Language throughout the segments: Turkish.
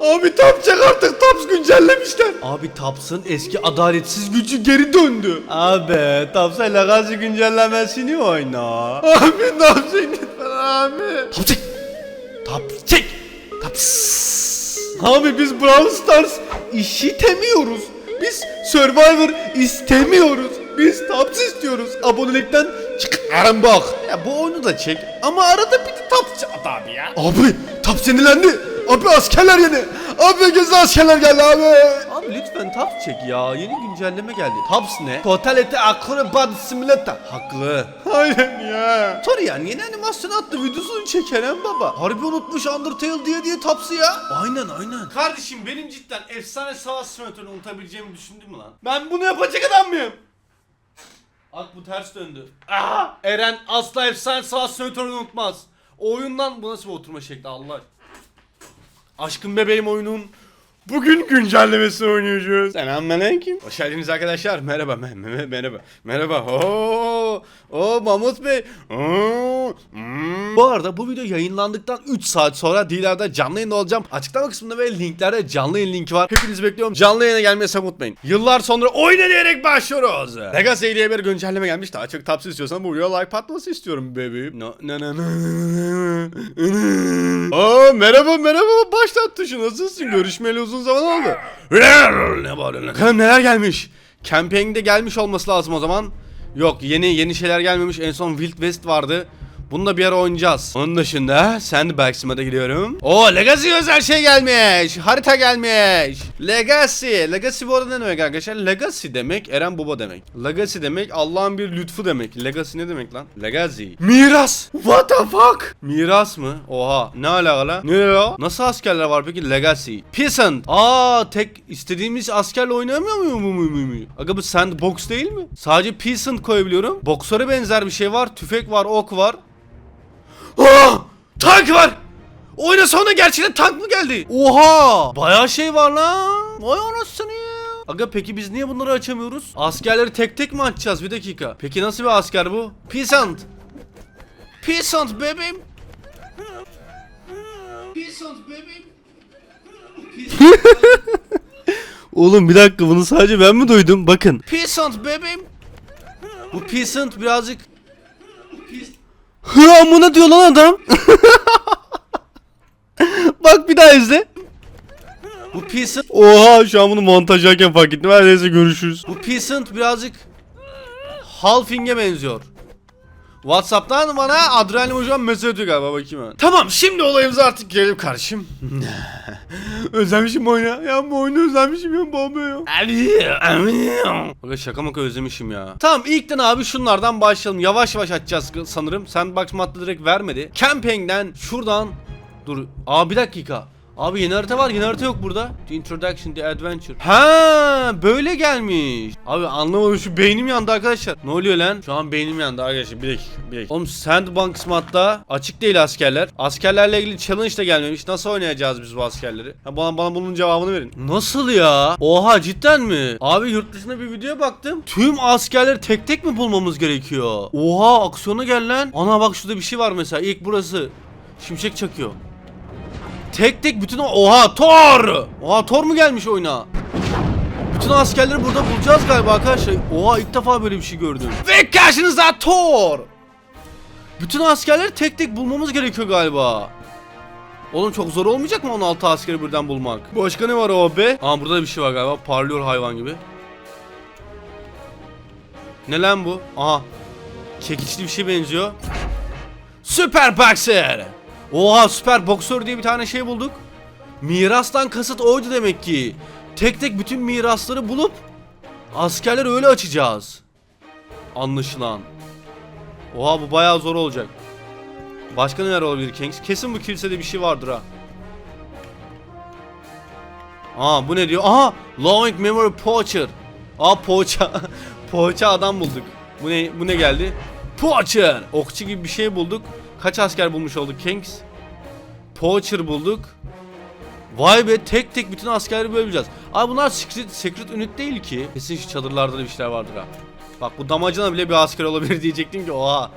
Abi Tapçak artık Taps güncellemişler. Abi Taps'ın eski adaletsiz gücü geri döndü. Abi Taps'a Legacy güncellemesini oyna. Abi Taps'ı lütfen abi. Tapçak. Tapçak. Taps. Abi biz Brawl Stars işitemiyoruz. Biz Survivor istemiyoruz. Biz Taps istiyoruz. Abonelikten çıkarın bak. Ya bu oyunu da çek ama arada bir de Taps at abi ya. Abi Taps yenilendi. Abi askerler yeni. Abi gizli askerler geldi abi. Abi lütfen Taps çek ya. Yeni güncelleme geldi. Taps ne? Totality Acrobat Simulator. Haklı. Aynen ya. Torian yeni animasyon attı videosunu çekelim baba. Harbi unutmuş Undertale diye diye Taps'ı ya. Aynen aynen. Kardeşim benim cidden efsane savaş simülatörünü unutabileceğimi düşündün mü lan? Ben bunu yapacak adam mıyım? Bak bu ters döndü. Aha! Eren asla efsane savaş simülatörünü unutmaz. O oyundan bu nasıl bir oturma şekli Allah Aşkım bebeğim oyunun Bugün güncellemesini oynayacağız. Selamünaleyküm. Hoş geldiniz arkadaşlar. Merhaba. me- me- merhaba. Merhaba. Oo, o Mahmut Bey. Oo. Bu arada bu video yayınlandıktan 3 saat sonra Dilar'da canlı yayında olacağım. Açıklama kısmında ve linklerde canlı yayın linki var. Hepinizi bekliyorum. Canlı yayına gelmeyi unutmayın. Yıllar sonra oyun diyerek başlıyoruz. Legacy diye bir güncelleme gelmiş. Daha çok tapsı istiyorsan bu videoya like patlaması istiyorum bebeğim. No, no, no, no, no. Aa merhaba merhaba başlat tuşu nasılsın? Görüşmeli uzun zaman oldu. Ne bağırıyorsun? Bakalım neler gelmiş. Camping'de gelmiş olması lazım o zaman. Yok yeni yeni şeyler gelmemiş. En son Wild West vardı. Bunu da bir ara oynayacağız. Onun dışında Sandbox'ıma da gidiyorum. Oo Legacy özel şey gelmiş. Harita gelmiş. Legacy. Legacy bu arada ne demek arkadaşlar? Legacy demek Eren Baba demek. Legacy demek Allah'ın bir lütfu demek. Legacy ne demek lan? Legacy. Miras. What the fuck? Miras mı? Oha. Ne alakalı? Ne o? Nasıl askerler var peki? Legacy. Peasant. Aa tek istediğimiz askerle oynayamıyor muyum? mu- mu- mu- mu? Aga bu sandbox değil mi? Sadece Peasant koyabiliyorum. Boksöre benzer bir şey var. Tüfek var, ok var. Aa! Tank var! Oyuna sonra gerçekten tank mı geldi? Oha! Bayağı şey var lan. Vay anasını ya. Aga peki biz niye bunları açamıyoruz? Askerleri tek tek mi açacağız? Bir dakika. Peki nasıl bir asker bu? Peasant. Peasant bebeğim. Peasant bebeğim. Oğlum bir dakika bunu sadece ben mi duydum? Bakın. Peasant bebeğim. Bu peasant birazcık Hı amına diyor lan adam. Bak bir daha izle. Bu Peasant... Oha şu an bunu montajlarken fark ettim. Her neyse görüşürüz. Bu Peasant birazcık... Halfing'e benziyor. Whatsapp'tan bana Adrenalin hocam mesaj atıyor galiba bakayım ben. Tamam şimdi olayımıza artık gelelim kardeşim. özlemişim bu oyunu. Ya bu oyunu özlemişim ya baba ya. Aga şaka maka özlemişim ya. Tamam ilkten abi şunlardan başlayalım. Yavaş yavaş açacağız sanırım. Sandbox madde direkt vermedi. Camping'den şuradan dur. Aa bir dakika. Abi yeni harita var. Yeni harita yok burada. The Introduction, The Adventure. Ha böyle gelmiş. Abi anlamadım şu beynim yandı arkadaşlar. Ne oluyor lan? Şu an beynim yandı arkadaşlar. Bir dakika. Bir dakika. Oğlum Sandbox modda açık değil askerler. Askerlerle ilgili challenge de gelmemiş. Nasıl oynayacağız biz bu askerleri? Ha, bana, bana bunun cevabını verin. Nasıl ya? Oha cidden mi? Abi yurt dışında bir videoya baktım. Tüm askerleri tek tek mi bulmamız gerekiyor? Oha aksiyona gel lan. Ana bak şurada bir şey var mesela. İlk burası. Şimşek çakıyor. Tek tek bütün oha Thor. Oha Thor mu gelmiş oyuna? Bütün askerleri burada bulacağız galiba arkadaşlar. Oha ilk defa böyle bir şey gördüm. Ve karşınızda Thor. Bütün askerleri tek tek bulmamız gerekiyor galiba. Oğlum çok zor olmayacak mı 16 askeri birden bulmak? Başka ne var o be? Aa burada da bir şey var galiba. Parlıyor hayvan gibi. Ne lan bu? Aha. Çekiçli bir şey benziyor. Süper Boxer. Oha süper boksör diye bir tane şey bulduk. Mirastan kasıt oydu demek ki. Tek tek bütün mirasları bulup askerleri öyle açacağız. Anlaşılan. Oha bu bayağı zor olacak. Başka neler olabilir Kings? Kesin bu kilisede bir şey vardır ha. Aa bu ne diyor? Aha! Lowing Memory Poacher. Aa poğaça. poğaça adam bulduk. Bu ne bu ne geldi? Poacher. Okçu gibi bir şey bulduk. Kaç asker bulmuş olduk Kings? Poacher bulduk. Vay be tek tek bütün askerleri böleceğiz. Abi bunlar secret, secret unit değil ki. Kesin şu çadırlarda da bir şeyler vardır ha. Bak bu damacana bile bir asker olabilir diyecektim ki oha.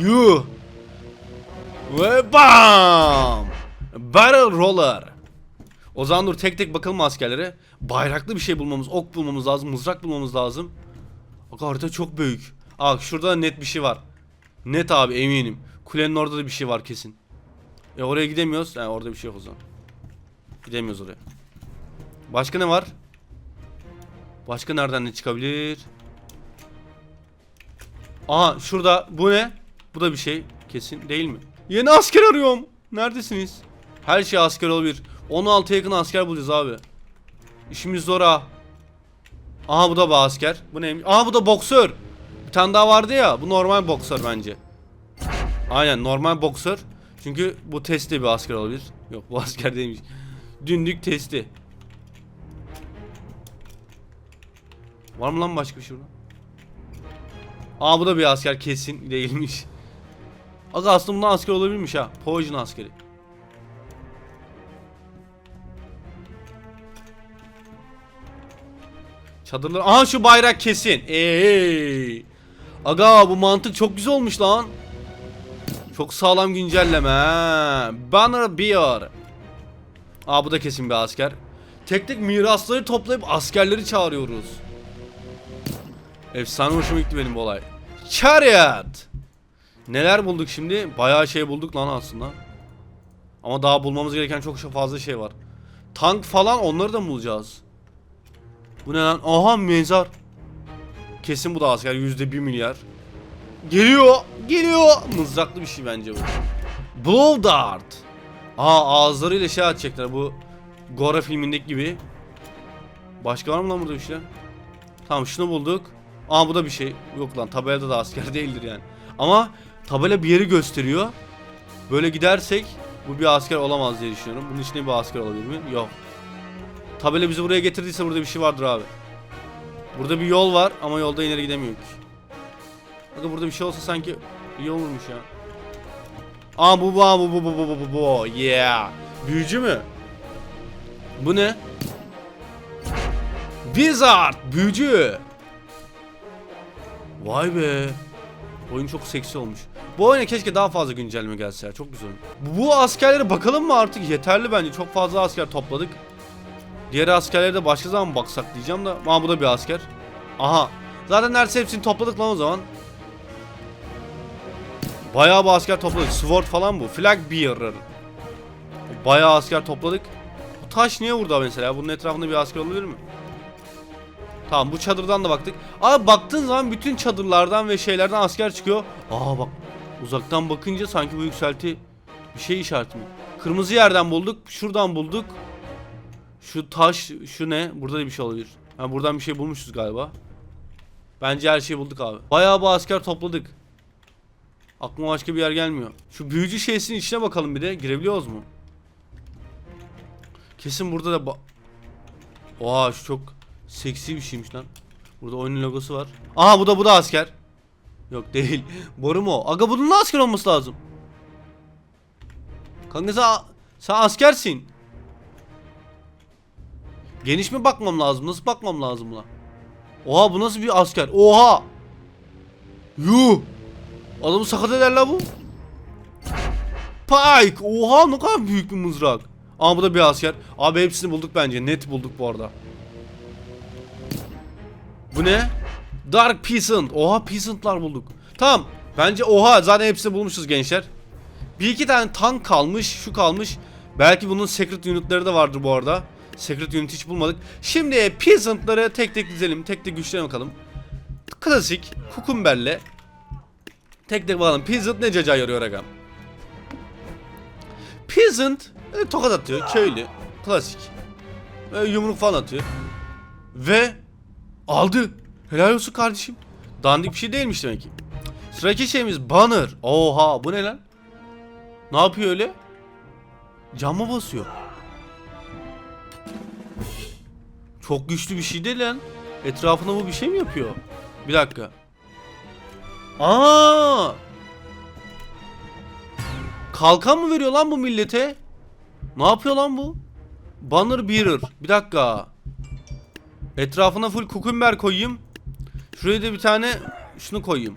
Yuh. Ve bam. Barrel roller. O zaman dur tek tek bakalım askerlere. Bayraklı bir şey bulmamız, ok bulmamız lazım, mızrak bulmamız lazım. Bak harita çok büyük. Aa şurada da net bir şey var. Net abi eminim. Kulenin orada da bir şey var kesin. E oraya gidemiyoruz. Yani orada bir şey yok o zaman. Gidemiyoruz oraya. Başka ne var? Başka nereden ne çıkabilir? Aha şurada bu ne? Bu da bir şey kesin değil mi? Yeni asker arıyorum. Neredesiniz? Her şey asker olabilir. 16 yakın asker bulacağız abi. İşimiz zor ha. Aha bu da bir asker. Bu neymiş? Aha bu da boksör. Bir tane daha vardı ya. Bu normal boksör bence. Aynen normal boksör. Çünkü bu testi bir asker olabilir. Yok bu asker değilmiş. Dünlük testi. Var mı lan başka bir şey burada? Aa bu da bir asker kesin değilmiş. Aga aslında bundan asker olabilirmiş ha. Poison askeri. Çadırlar. Aha şu bayrak kesin. Ey. Aga bu mantık çok güzel olmuş lan. Çok sağlam güncelleme. Banner Bear. Aa bu da kesin bir asker. Tek tek mirasları toplayıp askerleri çağırıyoruz. Efsane hoşuma gitti benim bu olay. Chariot. Neler bulduk şimdi? Bayağı şey bulduk lan aslında. Ama daha bulmamız gereken çok fazla şey var. Tank falan onları da mı bulacağız? Bu ne lan? Aha mezar. Kesin bu da asker yüzde bir milyar. Geliyor, geliyor. Mızraklı bir şey bence bu. Blow Dart. Aa ağızlarıyla şey atacaklar bu Gora filmindeki gibi. Başka var mı lan burada bir şey? Tamam şunu bulduk. Aa bu da bir şey. Yok lan tabelada da asker değildir yani. Ama tabela bir yeri gösteriyor. Böyle gidersek bu bir asker olamaz diye düşünüyorum. Bunun içinde bir asker olabilir mi? Yok. Tabela bizi buraya getirdiyse burada bir şey vardır abi. Burada bir yol var ama yolda ileri gidemiyoruz. Bakın burada bir şey olsa sanki iyi olurmuş ya. Aa bu bu aa, bu bu bu bu bu bu bu yeah. Büyücü mü? Bu ne? Wizard büyücü. Vay be. Oyun çok seksi olmuş. Bu oyuna keşke daha fazla güncelleme gelse ya. Çok güzel. Bu askerlere bakalım mı artık? Yeterli bence. Çok fazla asker topladık. Diğer askerlere de başka zaman baksak diyeceğim da. Ama bu da bir asker. Aha. Zaten neredeyse hepsini topladık lan o zaman. Bayağı bir asker topladık. Sword falan bu. Flag bearer. Bayağı asker topladık. Bu taş niye burada mesela? Bunun etrafında bir asker olabilir mi? Tamam bu çadırdan da baktık. Abi baktığın zaman bütün çadırlardan ve şeylerden asker çıkıyor. Aa bak uzaktan bakınca sanki bu yükselti bir şey işareti mi? Kırmızı yerden bulduk. Şuradan bulduk. Şu taş şu ne? Burada da bir şey olabilir. Ha buradan bir şey bulmuşuz galiba. Bence her şeyi bulduk abi. Bayağı bir asker topladık. Aklıma başka bir yer gelmiyor. Şu büyücü şeysinin içine bakalım bir de. Girebiliyoruz mu? Kesin burada da ba- Oha şu çok seksi bir şeymiş lan. Burada oyunun logosu var. Aha bu da bu da asker. Yok değil. Boru mu? Aga bunun da asker olması lazım. Kanka sen, sen askersin. Geniş mi bakmam lazım? Nasıl bakmam lazım buna? Oha bu nasıl bir asker? Oha! Yuh! Adamı sakat eder la bu. Pike! Oha ne kadar büyük bir mızrak. Aa bu da bir asker. Abi hepsini bulduk bence. Net bulduk bu arada. Bu ne? Dark Peasant. Oha Peasant'lar bulduk. Tamam. Bence oha zaten hepsini bulmuşuz gençler. Bir iki tane tank kalmış. Şu kalmış. Belki bunun secret unitleri de vardır bu arada. Secret unit hiç bulmadık. Şimdi Peasant'ları tek tek dizelim. Tek tek güçlerine bakalım. Klasik. Kukumberle. Tek tek bakalım. Peasant ne caca yarıyor agam. Peasant e, tokat atıyor. Köylü. Klasik. E, yumruk falan atıyor. Ve aldı. Helal olsun kardeşim. Dandik bir şey değilmiş demek ki. Sıradaki şeyimiz banner. Oha bu ne lan? Ne yapıyor öyle? Cama basıyor. Çok güçlü bir şey değil lan. Etrafına bu bir şey mi yapıyor? Bir dakika. Aa! Kalkan mı veriyor lan bu millete? Ne yapıyor lan bu? Banner bearer. Bir dakika. Etrafına full kukumber koyayım. Şuraya da bir tane şunu koyayım.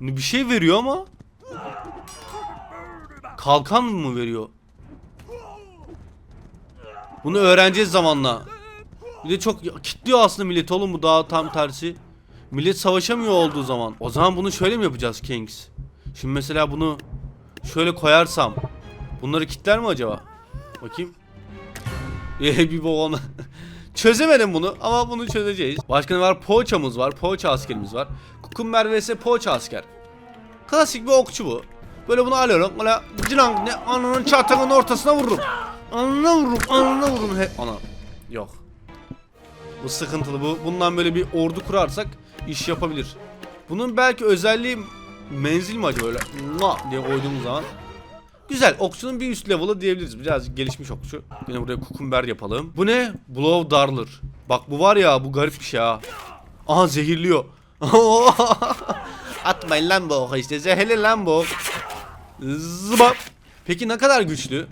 Bir şey veriyor ama. Kalkan mı veriyor? Bunu öğreneceğiz zamanla. Bir de çok kitliyor aslında millet oğlum bu daha tam tersi. Millet savaşamıyor olduğu zaman. O zaman bunu şöyle mi yapacağız Kings? Şimdi mesela bunu şöyle koyarsam bunları kitler mi acaba? Bakayım. Eee bir olma. Çözemedim bunu ama bunu çözeceğiz. Başka ne var? Poğaçamız var. Poğaça askerimiz var. Kukumber vs poğaça asker. Klasik bir okçu bu. Böyle bunu alıyorum. Böyle cilang ne ananın çatının ortasına vururum. Anına vururum. Anına vururum. He, ana. Yok. Bu sıkıntılı bu. Bundan böyle bir ordu kurarsak iş yapabilir. Bunun belki özelliği menzil mi acaba öyle? Na diye koyduğumuz zaman. Güzel. Okçunun bir üst level'ı diyebiliriz. Biraz gelişmiş okçu. Yine buraya kukumber yapalım. Bu ne? Blow Darler. Bak bu var ya bu garip bir şey ha. Aha zehirliyor. Atmayın lan bu oku işte. Zehirli lan bu. Zıbap. Peki ne kadar güçlü?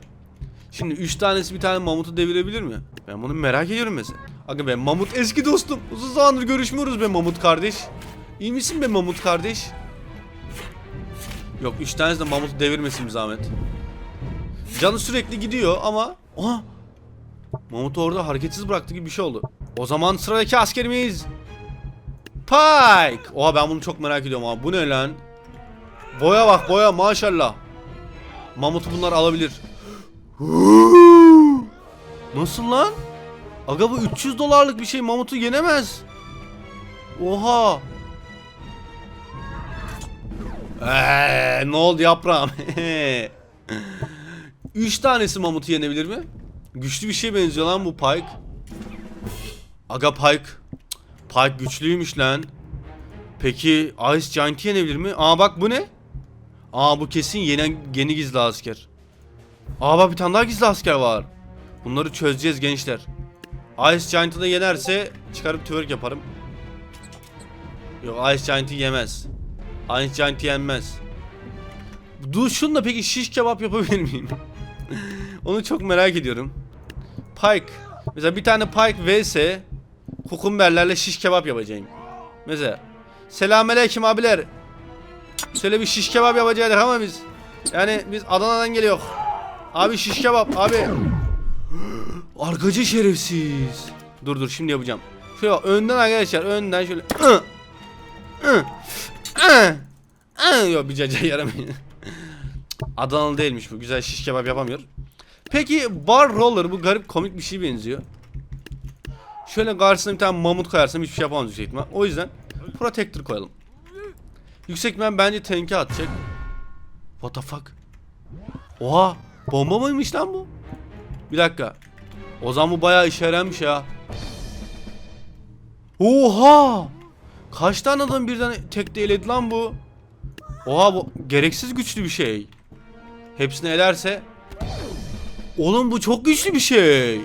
Şimdi 3 tanesi bir tane mamutu devirebilir mi? Ben bunu merak ediyorum mesela. Aga ben mamut eski dostum. Uzun zamandır görüşmüyoruz be mamut kardeş. İyi misin be mamut kardeş? Yok 3 tanesi de mamutu devirmesin bir zahmet. Canı sürekli gidiyor ama... Aha! Mamut'u orada hareketsiz bıraktı gibi bir şey oldu. O zaman sıradaki askerimiz... Pike! Oha ben bunu çok merak ediyorum abi. Bu ne lan? Boya bak boya maşallah. Mamut'u bunlar alabilir. Nasıl lan? Aga bu 300 dolarlık bir şey Mamut'u yenemez. Oha. Eee, ne oldu yaprağım? 3 tanesi Mamut'u yenebilir mi? Güçlü bir şey benziyor lan bu Pike. Aga Pike. Pike güçlüymüş lan. Peki Ice Giant'ı yenebilir mi? Aa bak bu ne? Aa bu kesin yeni, yeni gizli asker. Aa bak bir tane daha gizli asker var. Bunları çözeceğiz gençler. Ice Giant'ı da yenerse çıkarıp twerk yaparım. Yok Ice Giant'ı yemez. Ice Giant'ı yenmez. Dur şunla peki şiş kebap yapabilir miyim? Onu çok merak ediyorum. Pike. Mesela bir tane Pike vs kukumberlerle şiş kebap yapacağım. Mesela. Selamünaleyküm abiler. Şöyle bir şiş kebap yapacaktık ama biz. Yani biz Adana'dan geliyor. Abi şiş kebap abi. Arkacı şerefsiz. Dur dur şimdi yapacağım. Şöyle önden arkadaşlar önden şöyle. Yok bir caca yaramıyor. Adanalı değilmiş bu. Güzel şiş kebap yapamıyor. Peki bar roller bu garip komik bir şey benziyor. Şöyle karşısına bir tane mamut koyarsam hiçbir şey yapamaz yüksek ihtimal. O yüzden protector koyalım. Yüksek ihtimal bence tanke atacak. What the fuck? Oha! Bomba mıymış lan bu? Bir dakika. O zaman bu bayağı işe yaramış ya. Oha! Kaç tane adam birden tek eledi lan bu? Oha bu gereksiz güçlü bir şey. Hepsini elerse Oğlum bu çok güçlü bir şey.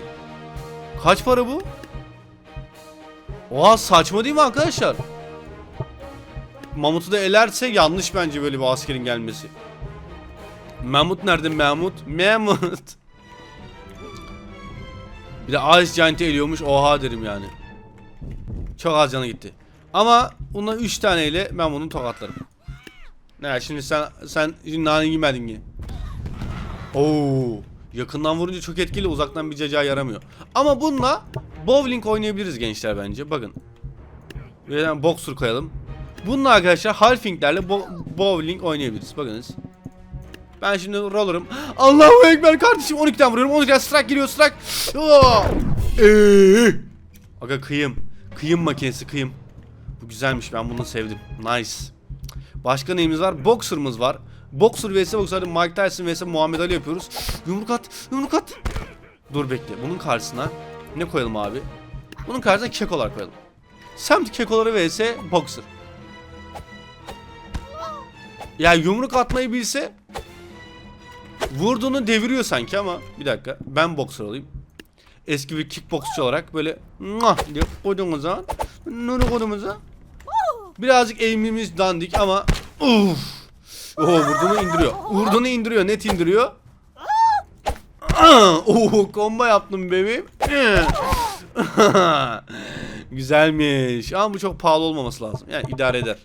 Kaç para bu? Oha saçma değil mi arkadaşlar? Mamut'u da elerse yanlış bence böyle bir askerin gelmesi. Mamut nerede Mamut? Mamut. Bir de Ice Giant'i eliyormuş oha derim yani. Çok az canı gitti. Ama bundan 3 taneyle ben bunu tokatlarım. Ne şimdi sen sen nane yemedin ki. Oo. Yakından vurunca çok etkili uzaktan bir caca yaramıyor. Ama bununla bowling oynayabiliriz gençler bence. Bakın. Ve yani boxer koyalım. Bununla arkadaşlar halfinglerle bo- bowling oynayabiliriz. Bakınız. Ben şimdi roller'ım. Allahu Ekber kardeşim 12'den vuruyorum. 12'den strike geliyor strike. Oo. Ee. Aga kıyım. Kıyım makinesi kıyım. Bu güzelmiş ben bunu sevdim. Nice. Başka neyimiz var? Boxer'ımız var. Boxer vs Boxer Mike Tyson vs Muhammed Ali yapıyoruz. Yumruk at, yumruk at. Dur bekle. Bunun karşısına ne koyalım abi? Bunun karşısına kekolar koyalım. Semt kekoları vs Boxer. Ya yumruk atmayı bilse vurduğunu deviriyor sanki ama bir dakika ben boxer olayım. Eski bir kickboksçu olarak böyle Mwah diye koyduğumuz zaman Nuru koyduğumuz zaman Birazcık eğimimiz dandik ama Uf Oo vurduğunu indiriyor. Vurduğunu indiriyor. Net indiriyor. Oo komba yaptım bebeğim. Güzelmiş. Ama bu çok pahalı olmaması lazım. Yani idare eder.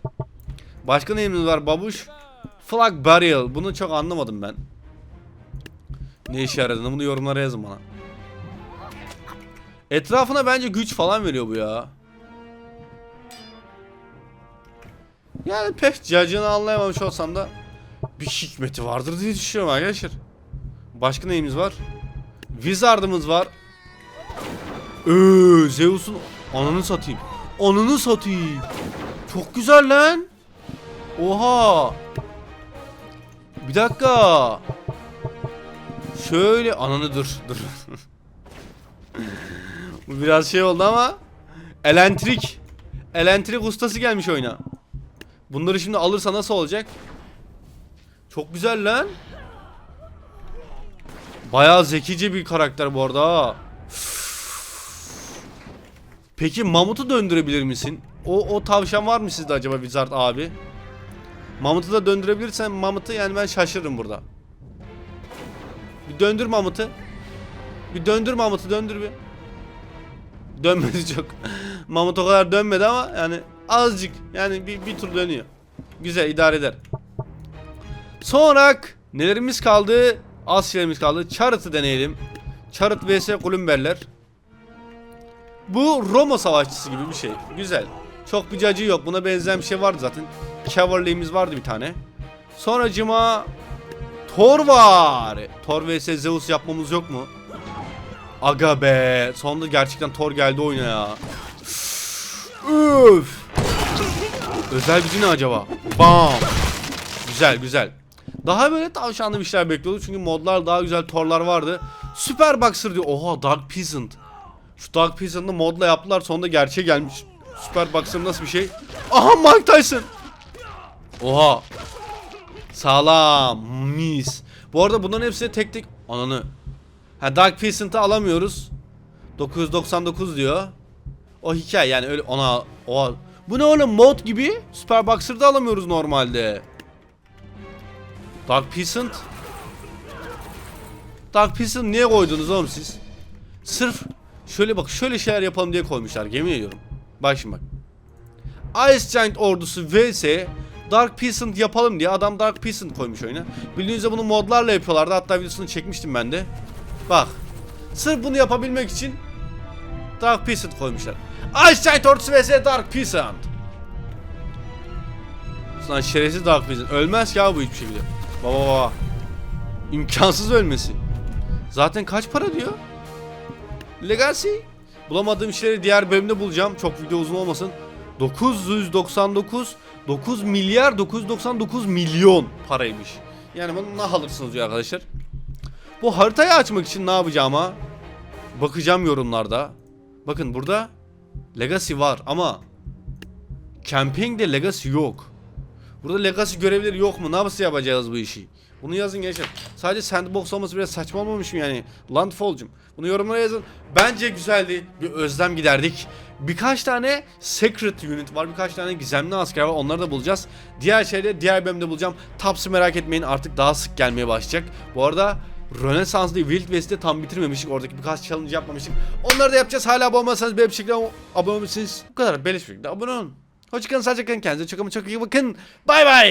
Başka neyimiz var babuş? Flag Burial. Bunu çok anlamadım ben. Ne işe yaradığını bunu yorumlara yazın bana. Etrafına bence güç falan veriyor bu ya. Yani pek cacını anlayamamış olsam da bir hikmeti vardır diye düşünüyorum arkadaşlar. Başka neyimiz var? Wizard'ımız var. Ee, Zeus'un ananı satayım. Ananı satayım. Çok güzel lan. Oha. Bir dakika. Şöyle ananı dur dur. Bu biraz şey oldu ama elentrik. Elentrik ustası gelmiş oyuna. Bunları şimdi alırsa nasıl olacak? Çok güzel lan. Bayağı zekice bir karakter bu arada. Peki mamutu döndürebilir misin? O o tavşan var mı sizde acaba Wizard abi? Mamut'u da döndürebilirsen Mamut'u yani ben şaşırırım burada. Bir döndür Mamut'u. Bir döndür Mamut'u döndür bir. Dönmedi çok. Mamut o kadar dönmedi ama yani azıcık yani bir, bir tur dönüyor. Güzel idare eder. Sonra nelerimiz kaldı? Şeylerimiz kaldı. Charlotte deneyelim. Charlotte vs Kulümberler. Bu Roma savaşçısı gibi bir şey. Güzel. Çok bir cacı yok. Buna benzeyen bir şey vardı zaten. Cavalry'imiz vardı bir tane. Sonracıma Thor var. Thor vs Zeus yapmamız yok mu? Aga be. Sonunda gerçekten Thor geldi oyuna ya. Üf. Özel gücü ne acaba? Bam. Güzel güzel. Daha böyle tavşanlı bir şeyler bekliyorduk çünkü modlar daha güzel Thor'lar vardı. Super Boxer diyor. Oha Dark Peasant. Şu Dark Peasant'ı modla yaptılar sonunda gerçeğe gelmiş. Super Boxer nasıl bir şey? Aha Mike Tyson. Oha. Sağlam. Mis. Bu arada bunların hepsi tek tek ananı. Ha Dark Peasant'ı alamıyoruz. 999 diyor. O hikaye yani öyle ona o bu ne oğlum mod gibi Super Boxer'da alamıyoruz normalde. Dark Peasant Dark Peasant niye koydunuz oğlum siz? Sırf şöyle bak şöyle şeyler yapalım diye koymuşlar yemin ediyorum. Bak bak. Ice Giant ordusu vs Dark Peasant yapalım diye adam Dark Peasant koymuş oyuna. Bildiğiniz üzere bunu modlarla yapıyorlardı. Hatta videosunu çekmiştim ben de. Bak. Sırf bunu yapabilmek için Dark Peasant koymuşlar. Ice Giant ordusu vs Dark Peasant. Lan şerefsiz Dark Peasant. Ölmez ki abi bu hiçbir şekilde. Baba baba. İmkansız ölmesi. Zaten kaç para diyor? Legacy. Bulamadığım şeyleri diğer bölümde bulacağım. Çok video uzun olmasın. 999 9 milyar 999 milyon paraymış. Yani bunu ne alırsınız diyor arkadaşlar. Bu haritayı açmak için ne yapacağıma bakacağım yorumlarda. Bakın burada Legacy var ama Camping'de Legacy yok. Burada Legacy görevleri yok mu? Nasıl yapacağız bu işi? Bunu yazın gençler. Sadece sandbox olması biraz saçma olmamış mı yani? Landfall'cum. Bunu yorumlara yazın. Bence güzeldi. Bir özlem giderdik. Birkaç tane secret unit var. Birkaç tane gizemli asker var. Onları da bulacağız. Diğer şeyleri diğer bölümde bulacağım. Taps'ı merak etmeyin. Artık daha sık gelmeye başlayacak. Bu arada Rönesans'da Wild West'te tam bitirmemiştik. Oradaki birkaç challenge yapmamıştık. Onları da yapacağız. Hala abone olmasanız bir şekilde abone olabilirsiniz. Bu kadar. Beleş bir şekilde abone olun. Hoşçakalın. Sadece. Kendinize çok ama çok iyi bakın. Bay bay.